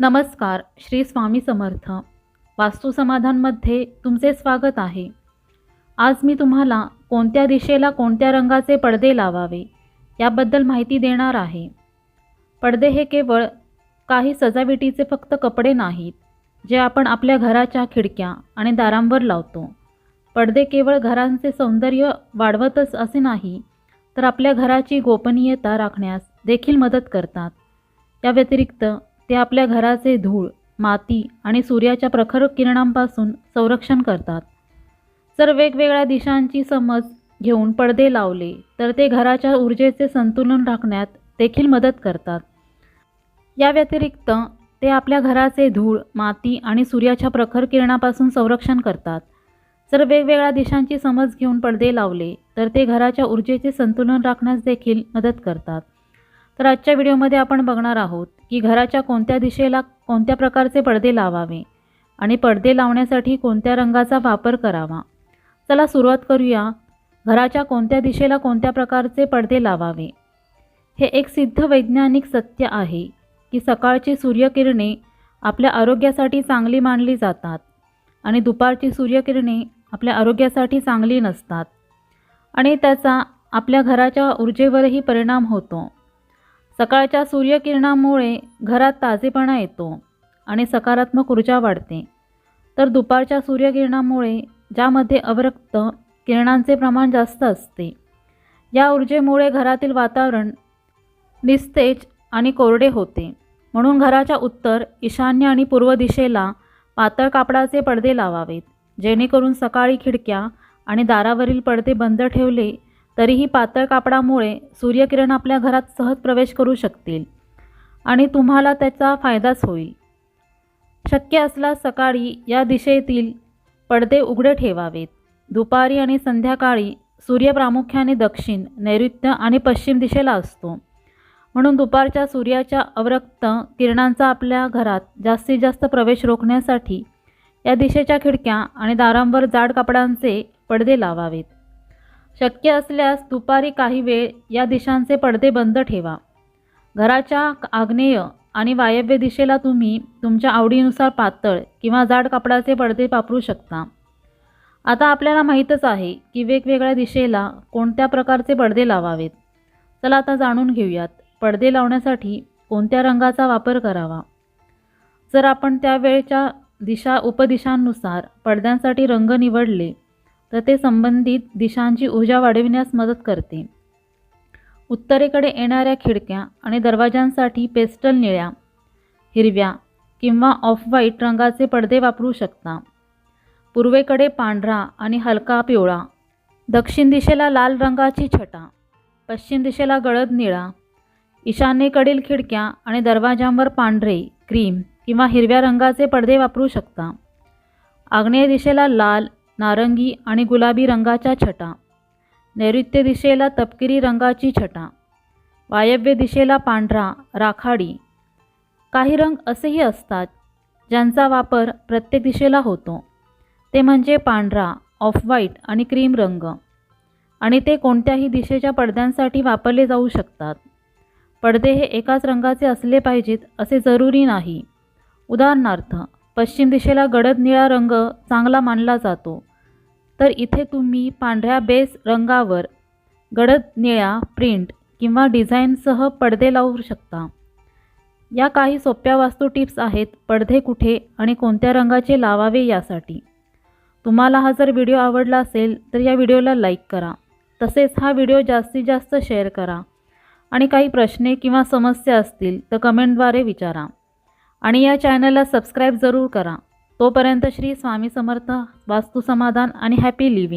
नमस्कार श्री स्वामी समर्थ. वास्तुसमाधानमध्ये तुमचे स्वागत आहे. आज मी तुम्हाला कोणत्या दिशेला कोणत्या रंगाचे पडदे लावावे याबद्दल माहिती देणार आहे. पडदे हे केवळ काही सजावटीचे फक्त कपडे नाहीत जे आपण आपल्या घराच्या खिडक्या आणि दारांवर लावतो. पडदे केवळ घरांचे सौंदर्य वाढवतच असे नाही तर आपल्या घराची गोपनीयता राखण्यास देखील मदत करतात. या व्यतिरिक्त ते आपल्या घराचे धूळ माती आणि सूर्याच्या प्रखर किरणांपासून संरक्षण करतात. जर वेगवेगळ्या दिशांची समज घेऊन पडदे लावले तर ते घराच्या ऊर्जेचे संतुलन राखण्यात देखील मदत करतात. या व्यतिरिक्त ते आपल्या घराचे धूळ माती आणि सूर्याच्या प्रखर किरणापासून संरक्षण करतात. जर वेगवेगळ्या दिशांची समज घेऊन पडदे लावले तर ते घराच्या ऊर्जेचे संतुलन राखण्यास देखील मदत करतात. तर आजच्या व्हिडिओमध्ये आपण बघणार आहोत की घराच्या कोणत्या दिशेला कोणत्या प्रकारचे पडदे लावावे आणि पडदे लावण्यासाठी कोणत्या रंगाचा वापर करावा. चला सुरुवात करूया. घराच्या कोणत्या दिशेला कोणत्या प्रकारचे पडदे लावावे. हे एक सिद्ध वैज्ञानिक सत्य आहे की सकाळची सूर्यकिरणे आपल्या आरोग्यासाठी चांगली मानली जातात आणि दुपारची सूर्यकिरणे आपल्या आरोग्यासाठी चांगली नसतात आणि त्याचा आपल्या घराच्या ऊर्जेवरही परिणाम होतो. सकाळच्या सूर्यकिरणामुळे घरात ताजेपणा येतो आणि सकारात्मक ऊर्जा वाढते. तर दुपारच्या सूर्यकिरणामुळे ज्यामध्ये अवरक्त किरणांचे प्रमाण जास्त असते या ऊर्जेमुळे घरातील वातावरण निस्तेज आणि कोरडे होते. म्हणून घराच्या उत्तर ईशान्य आणि पूर्व दिशेला पातळ कापडाचे पडदे लावावेत जेणेकरून सकाळी खिडक्या आणि दारावरील पडदे बंद ठेवले तरीही पातळ कापडामुळे सूर्यकिरण आपल्या घरात सहज प्रवेश करू शकतील आणि तुम्हाला त्याचा फायदाच होईल. शक्य असल्यास सकाळी या दिशेतील पडदे उघडे ठेवावेत. दुपारी आणि संध्याकाळी सूर्य प्रामुख्याने दक्षिण नैऋत्य आणि पश्चिम दिशेला असतो. म्हणून दुपारच्या सूर्याच्या अवरक्त किरणांचा आपल्या घरात जास्तीत जास्त प्रवेश रोखण्यासाठी या दिशेच्या खिडक्या आणि दारांवर जाड कापडांचे पडदे लावावेत. शक्य असल्यास दुपारी काही वेळ या दिशांचे पडदे बंद ठेवा. घराच्या आग्नेय आणि वायव्य दिशेला तुम्ही तुमच्या आवडीनुसार पातळ किंवा जाड कापडाचे पडदे वापरू शकता. आता आपल्याला माहीतच आहे की वेगवेगळ्या दिशेला कोणत्या प्रकारचे पडदे लावावेत. चला आता जाणून घेऊयात पडदे लावण्यासाठी कोणत्या रंगाचा वापर करावा. जर आपण त्यावेळच्या दिशा उपदिशांनुसार पडद्यांसाठी रंग निवडले तर ते संबंधित दिशांची ऊर्जा वाढविण्यास मदत करते. उत्तरेकडे येणाऱ्या खिडक्या आणि दरवाजांसाठी पेस्टल निळ्या हिरव्या किंवा ऑफ व्हाईट रंगाचे पडदे वापरू शकता. पूर्वेकडे पांढरा आणि हलका पिवळा दक्षिण दिशेला लाल रंगाची छटा पश्चिम दिशेला गळद निळा ईशान्येकडील खिडक्या आणि दरवाजांवर पांढरे क्रीम किंवा हिरव्या रंगाचे पडदे वापरू शकता. आग्नेय दिशेला लाल नारंगी आणि गुलाबी रंगाच्या छटा. नैऋत्य दिशेला तपकिरी रंगाची छटा. वायव्य दिशेला पांढरा राखाडी. काही रंग असेही असतात ज्यांचा वापर प्रत्येक दिशेला होतो. ते म्हणजे पांढरा ऑफ व्हाईट आणि क्रीम रंग. आणि ते कोणत्याही दिशेच्या पडद्यांसाठी वापरले जाऊ शकतात. पडदे हे एकाच रंगाचे असले पाहिजेत असे जरुरी नाही. उदाहरणार्थ पश्चिम दिशेला गडद निळा रंग चांगला मानला जातो. तर इथे तुम्ही पांढऱ्या बेस रंगावर गडद निळ्या प्रिंट किंवा डिझाईनसह पडदे लावू शकता. या काही सोप्या वास्तू टिप्स आहेत पडदे कुठे आणि कोणत्या रंगाचे लावावे यासाठी. तुम्हाला हा जर व्हिडिओ आवडला असेल तर या व्हिडिओला लाईक करा. तसेच हा व्हिडिओ जास्तीत जास्त शेअर करा. आणि काही प्रश्ने किंवा समस्या असतील तर कमेंटद्वारे विचारा. आणि या चॅनलला सबस्क्राईब जरूर करा. तोपर्यंत श्री स्वामी समर्थ वास्तुसमाधान आणि हॅपी लिव्हिंग